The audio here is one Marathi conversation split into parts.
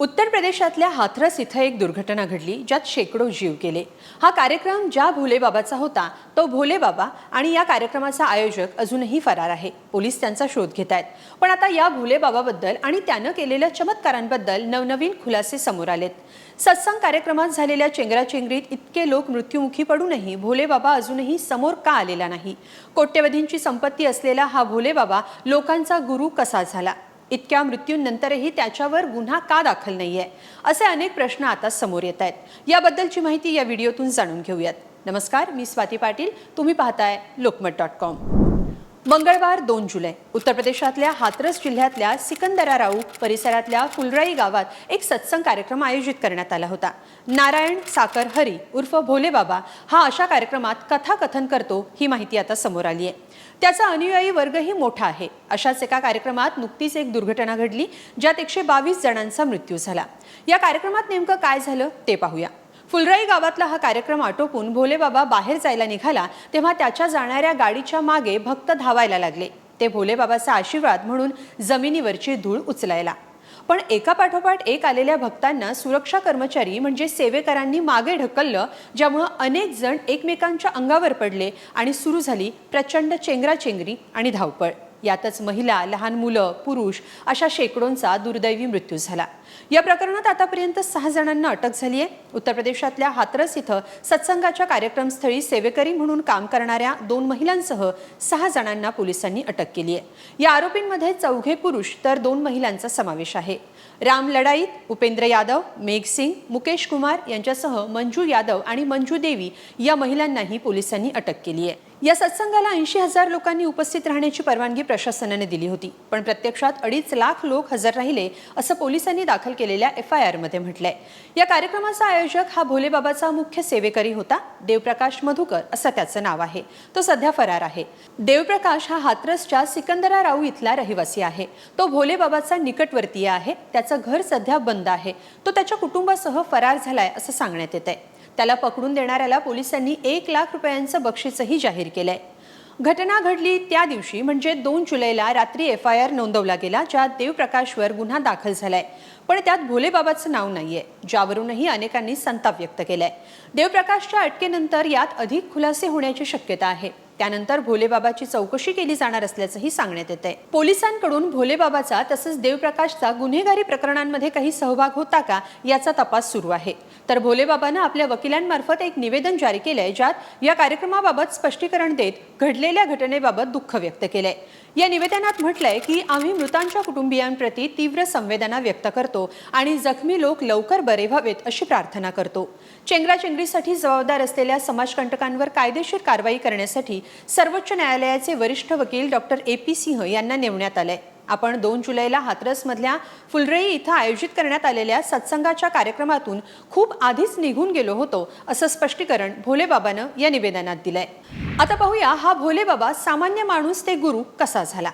उत्तर प्रदेशातल्या हाथरस इथं एक दुर्घटना घडली ज्यात शेकडो जीव गेले. हा कार्यक्रम ज्या भोलेबाबाचा होता तो भोलेबाबा आणि या कार्यक्रमाचा आयोजक अजूनही फरार आहे. पोलीस त्यांचा शोध घेत आहेत पण आता या भोलेबाबाबद्दल आणि त्यानं केलेल्या चमत्कारांबद्दल नवनवीन खुलासे समोर आलेत. सत्संग कार्यक्रमात झालेल्या चेंगराचेंगरीत इतके लोक मृत्युमुखी पडूनही भोलेबाबा अजूनही समोर का आलेला नाही? कोट्यवधींची संपत्ती असलेला हा भोलेबाबा लोकांचा गुरु कसा झाला? इतक्या मृत्यूंनंतरही त्याच्यावर गुन्हा का दाखल नाही आहे असे अनेक प्रश्न आता समोर येत आहेत. याबद्दलची माहिती या व्हिडिओतून जाणून घेऊयात. नमस्कार मी स्वाती पाटील. तुम्ही पाहताय लोकमत डॉट कॉम. मंगळवार दोन जुलै. उत्तर प्रदेशातल्या हाथरस जिल्ह्यातल्या सिकंदरा राऊ परिसरातल्या फुलराई गावात एक सत्संग कार्यक्रम आयोजित करण्यात आला होता. नारायण साकर हरी उर्फ भोलेबाबा हा अशा कार्यक्रमात कथाकथन करतो ही माहिती आता समोर आली आहे त्याचा अनुयायी वर्गही मोठा आहे. अशाच एका कार्यक्रमात नुकतीच एक दुर्घटना घडली ज्यात एकशे बावीस जणांचा मृत्यू झाला. या कार्यक्रमात नेमकं काय झालं ते पाहूया. फुलराई गावातला हा कार्यक्रम आटोपून भोलेबाबा बाहेर जायला निघाला तेव्हा त्याच्या जाणाऱ्या गाडीच्या मागे भक्त धावायला लागले. ते भोलेबाबाचा आशीर्वाद म्हणून जमिनीवरची धूळ उचलायला. पण एका पाठोपाठ एक आलेल्या भक्तांना सुरक्षा कर्मचारी म्हणजे सेवेकरांनी मागे ढकललं ज्यामुळं अनेक जण एकमेकांच्या अंगावर पडले आणि सुरू झाली प्रचंड चेंगराचेंगरी आणि धावपळ. यातच महिला लहान मुलं पुरुष अशा शेकडोंचा दुर्दैवी मृत्यू झाला. या प्रकरणात आतापर्यंत सहा जणांना अटक झाली आहे. उत्तर प्रदेशातल्या हाथरस इथं सत्संगाच्या कार्यक्रमस्थळी सेवेकरी म्हणून काम करणाऱ्या दोन महिलांसह सहा जणांना पोलिसांनी अटक केली आहे. या आरोपींमध्ये चौघे पुरुष तर दोन महिलांचा समावेश आहे. राम लढाईत उपेंद्र यादव मेघ सिंग मुकेश कुमार यांच्यासह मंजू यादव आणि मंजू देवी या महिलांनाही पोलिसांनी अटक केली आहे. या सत्संगाला ऐंशी हजार लोकांनी उपस्थित राहण्याची परवानगी प्रशासनाने दिली होती. पण प्रत्यक्षात अडीच लाख लोक हजर राहिले असं पोलिसांनी दाखल दाखल केलेल्या एफ आय आरमध्ये म्हटलंय. या कार्यक्रमाचा आयोजक हा भोलेबाबाचा मुख्य सेवेकरी होता देवप्रकाश मधुकर असं त्याचं नाव आहे. तो सध्या फरार आहे. देवप्रकाश हा हाथरसच्या सिकंदरा राऊ इथला रहिवासी आहे. तो भोलेबाबाचा निकटवर्तीय आहे त्याचं घर सध्या बंद आहे. तो त्याच्या कुटुंबासह फरार झालाय असं सांगण्यात येत आहे त्याला पकडून देणाऱ्याला पोलिसांनी एक लाख रुपयांचं बक्षीसही जाहीर केलंय. घटना घडली त्या दिवशी म्हणजे दोन जुलैला रात्री एफ आय आर नोंदवला गेला ज्यात देवप्रकाशवर गुन्हा दाखल झालाय. पण त्यात भोलेबाबाचं नाव नाहीये ज्यावरूनही अनेकांनी संताप व्यक्त केलाय. देवप्रकाशच्या अटकेनंतर यात अधिक खुलासे होण्याची शक्यता आहे. त्यानंतर भोलेबाबाची चौकशी केली जाणार असल्याचंही सांगण्यात येत आहे पोलिसांकडून भोलेबाबाचा तसंच देवप्रकाशचा गुन्हेगारी प्रकरणांमध्ये काही सहभाग होता का याचा तपास सुरू आहे. तर भोलेबाबानं आपल्या वकिलांमार्फत एक निवेदन जारी केलंय ज्यात या कार्यक्रमाबाबत स्पष्टीकरण देत घडलेल्या घटनेबाबत दुःख व्यक्त केलंय. या निवेदनात म्हटलंय की आम्ही मृतांच्या कुटुंबियांप्रती तीव्र संवेदना व्यक्त करतो आणि जखमी लोक लवकर बरे व्हावेत अशी प्रार्थना करतो. चेंगराचेंगरीसाठी जबाबदार असलेल्या समाजकंटकांवर कायदेशीर कारवाई करण्यासाठी सर्वोच्च न्यायालयाचे वरिष्ठ वकील डॉक्टर ए पी सिंह यांना नेमण्यात आलंय. आपण दोन जुलैला हाथरसमधल्या फुलरई इथं आयोजित करण्यात आलेल्या सत्संगाच्या कार्यक्रमातून खूप आधीच निघून गेलो होतो असं स्पष्टीकरण भोलेबाबानं या निवेदनात दिलंय. आता पाहूया हा भोलेबाबा सामान्य माणूस ते गुरु कसा झाला?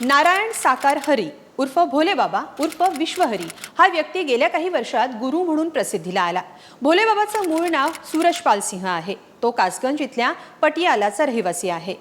नारायण साकार हरी उर्फ भोलेबाबा उर्फ विश्वहरी. हा व्यक्ती गेल्या काही वर्षात गुरु म्हणून प्रसिद्धीला आला. भोलेबाबाचं मूळ नाव सूरजपाल सिंह आहे. तो कासगंज इथल्या पटियालाचा रहिवासी आहे.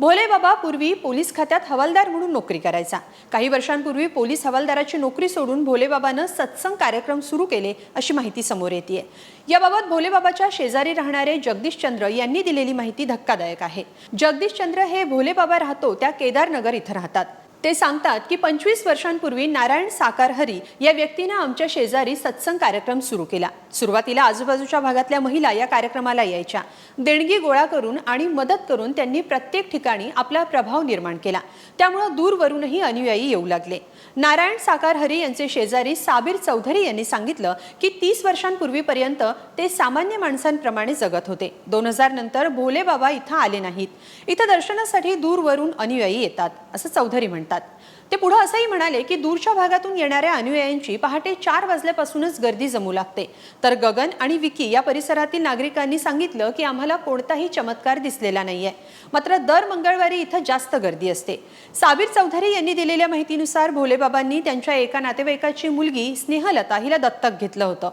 भोलेबाबा पूर्वी पोलीस खात्यात हवालदार म्हणून नोकरी करायचा. काही वर्षांपूर्वी पोलीस हवालदाराची नोकरी सोडून भोलेबाबानं सत्संग कार्यक्रम सुरू केले अशी माहिती समोर येते याबाबत भोलेबाबाच्या शेजारी राहणारे जगदीश चंद्र यांनी दिलेली माहिती धक्कादायक आहे. जगदीश चंद्र हे भोलेबाबा राहतो त्या केदारनगर इथं राहतात. ते सांगतात की पंचवीस वर्षांपूर्वी नारायण साकारहरी या व्यक्तीनं आमच्या शेजारी सत्संग कार्यक्रम सुरू केला. सुरुवातीला आजूबाजूच्या भागातल्या महिला या कार्यक्रमाला यायच्या. देणगी गोळा करून आणि मदत करून त्यांनी प्रत्येक ठिकाणी आपला प्रभाव निर्माण केला. त्यामुळं दूरवरूनही अनुयायी येऊ लागले. नारायण साकारहरी यांचे शेजारी साबीर चौधरी यांनी सांगितलं की तीस वर्षांपूर्वीपर्यंत ते सामान्य माणसांप्रमाणे जगत होते. दोन हजार नंतर भोले बाबा इथं आले नाहीत. इथं दर्शनासाठी दूरवरून अनुयायी येतात असं चौधरी म्हणतात. ते पुढे असंही म्हणाले की दूरच्या भागातून येणाऱ्या अनुयायांची पहाटे चार वाजल्यापासूनच गर्दी जमू लागते. तर गगन आणि विकी या परिसरातील नागरिकांनी सांगितलं की आम्हाला कोणताही चमत्कार दिसलेला नाहीये. मात्र दर मंगळवारी इथं जास्त गर्दी असते. साबीर चौधरी यांनी दिलेल्या माहितीनुसार भोलेबाबांनी त्यांच्या एका नातेवाईकाची मुलगी स्नेहलता हिला दत्तक घेतलं होतं.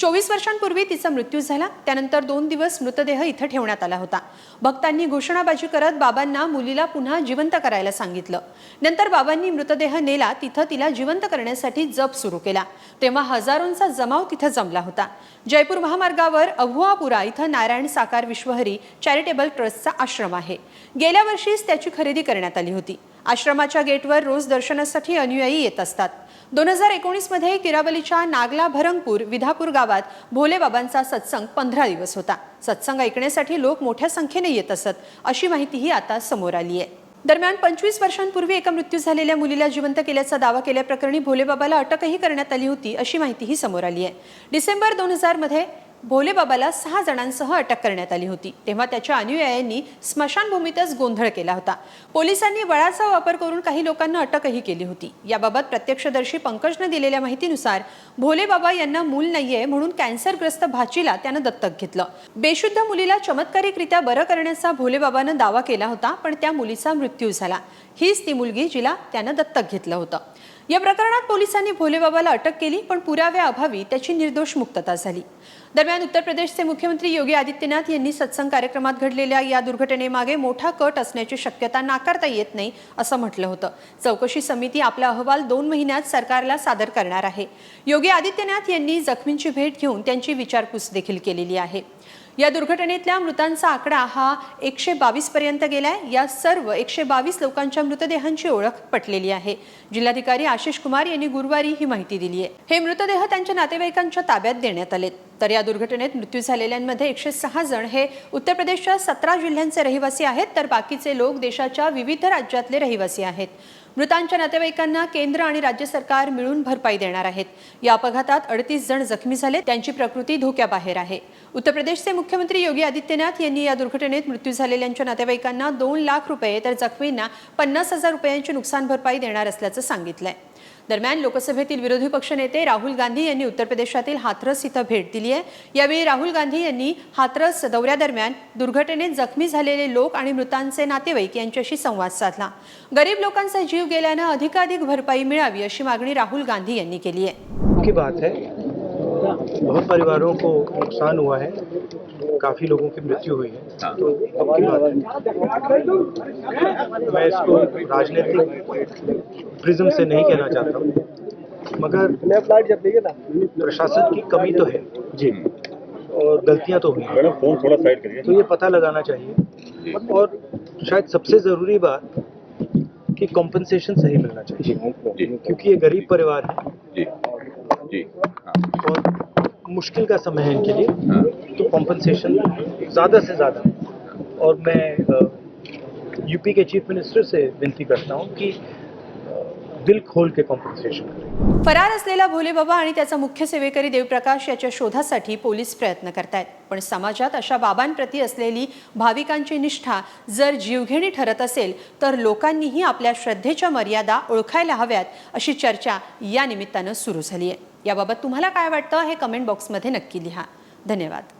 चोवीस वर्षांपूर्वी तिचा मृत्यू झाला. त्यानंतर दोन दिवस मृतदेह इथं ठेवण्यात आला होता. भक्तांनी घोषणाबाजी करत बाबांना मुलीला पुन्हा जिवंत करायला सांगितलं. नंतर बाबांनी मृतदेह नेला तिथं तिला जिवंत करण्यासाठी जप सुरू केला. तेव्हा हजारोंचा जमाव तिथं जमला होता. जयपूर महामार्गावर अभुआपुरा इथं नारायण साकार विश्वहरी चॅरिटेबल ट्रस्टचा आश्रम आहे. गेल्या वर्षीच त्याची खरेदी करण्यात आली होती. आश्रमाच्या गेटवर रोज दर्शनासाठी अनुयायी येत असतात. दोन हजार एकोणीसमध्ये किरावलीच्या नागला भरंगपूर विधापूर गावात भोलेबाबांचा सत्संग पंधरा दिवस होता. सत्संग ऐकण्यासाठी लोक मोठ्या संख्येने येत असत अशी माहितीही आता समोर आली आहे. दरम्यान पंचवीस वर्षांपूर्वी एका मृत्यू झालेल्या मुलीला जिवंत केल्याचा दावा केल्याप्रकरणी भोलेबाबाला अटकही करण्यात आली होती अशी माहितीही समोर आली आहे. डिसेंबर दोन हजारमध्ये भोलेबाबाला सहा जणांसह अटक करण्यात आली होती. तेव्हा त्याच्या अनुयायांनी स्मशानभूमीतच गोंधळ केला होता. पोलिसांनी बळाचा वापर करून काही लोकांना अटकही केली होती. याबाबत प्रत्यक्षदर्शी पंकजनं दिलेल्या माहितीनुसार भोलेबाबा यांना मूल नाहीये म्हणून कॅन्सरग्रस्त भाचीला त्यानं दत्तक घेतलं. बेशुद्ध मुलीला चमत्कारिकरित्या बरं करण्याचा भोलेबाबानं दावा केला होता पण त्या मुलीचा मृत्यू झाला. हीच ती मुलगी जिला त्यानं दत्तक घेतलं होतं. या प्रकरणात पोलिसांनी भोलेबाबाला अटक केली पण पुराव्याअभावी त्याची निर्दोष मुक्तता झाली. दरम्यान उत्तर प्रदेशचे मुख्यमंत्री योगी आदित्यनाथ यांनी सत्संग कार्यक्रमात घडलेल्या या दुर्घटनेमागे मोठा कट असण्याची शक्यता नाकारता येत नाही असं म्हटलं होतं. चौकशी समिती आपला अहवाल दोन महिन्यात सरकारला सादर करणार आहे. योगी आदित्यनाथ यांनी जखमींची भेट घेऊन त्यांची विचारपूस देखील केलेली आहे. या दुर्घटनेतल्या मृतांचा आकडा हा एकशे बावीस पर्यंत गेलाय. या सर्व एकशे बावीस लोकांच्या मृतदेहांची ओळख पटलेली आहे. जिल्हाधिकारी आशिष कुमार यांनी गुरुवारी ही माहिती दिली आहे. हे मृतदेह त्यांच्या नातेवाईकांच्या ताब्यात देण्यात आलेत. तर या दुर्घटनेत मृत्यू झालेल्यांमध्ये एकशे सहा जण हे उत्तर प्रदेशच्या सतरा जिल्ह्यांचे रहिवासी आहेत तर बाकीचे लोक देशाच्या विविध राज्यातले रहिवासी आहेत. मृतांच्या नातेवाईकांना केंद्र आणि राज्य सरकार मिळून भरपाई देणार आहेत. या अपघातात अडतीस जण जखमी झाले त्यांची प्रकृती धोक्याबाहेर आहे. उत्तर प्रदेशचे मुख्यमंत्री योगी आदित्यनाथ यांनी या दुर्घटनेत मृत्यू झालेल्यांच्या नातेवाईकांना दोन लाख रुपये तर जखमींना पन्नास हजार रुपयांची नुकसान भरपाई देणार असल्याचं सांगितलंय. दरम्यान लोकसभेतील विरोधी पक्षनेते राहुल गांधी यांनी उत्तर प्रदेशातील हाथरस इथं भेट दिली आहे. यावेळी राहुल गांधी यांनी हाथरस दौऱ्यादरम्यान दुर्घटनेत जखमी झालेले लोक आणि मृतांचे नातेवाईक यांच्याशी संवाद साधला. गरीब लोकांचा जीव गेल्यानं अधिकाधिक भरपाई मिळावी अशी मागणी राहुल गांधी यांनी केली आहे. की बात है. बहुत परिवारों को नुकसान हुआ है. काफ़ी लोगों की मृत्यु हुई है। तो अब की बात है। मैं इसको राजनीतिक प्रिज्म से नहीं कहना चाहता हूँ मगर प्रशासन की कमी तो है। जी। और गलतियाँ तो हुई हैं। मैडम फ़ोन थोड़ा साइड करिए। तो ये पता लगाना चाहिए। और शायद सबसे ज़रूरी बात कि कॉम्पनसेशन सही मिलना चाहिए। जी। क्योंकि ये गरीब परिवार है। जी। जी। हाँ। और मुश्किल का समय है इनके लिए। हाँ। कॉम्पनसेशन ज़्यादा से ज़्यादा। और मैं यूपी के चीफ मिनिस्टर से विनती करता हूँ कि दिल खोल के कॉम्पनसेशन करें। फरार असलेला भोले बाबा आणि त्याचा मुख्य सेवेकरी देवप्रकाश याच्या शोधासाठी पोलीस प्रयत्न करतायत. पण समाजात अशा बाबांप्रती असलेली भाविकांची निष्ठा जर जीवघेणी ठरत असेल तर लोकांनीही आपल्या श्रद्धेच्या मर्यादा ओळखायला हव्यात अशी चर्चा या निमित्तानं सुरू झाली आहे याबाबत तुम्हाला काय वाटतं हे कमेंट बॉक्समध्ये नक्की लिहा. धन्यवाद.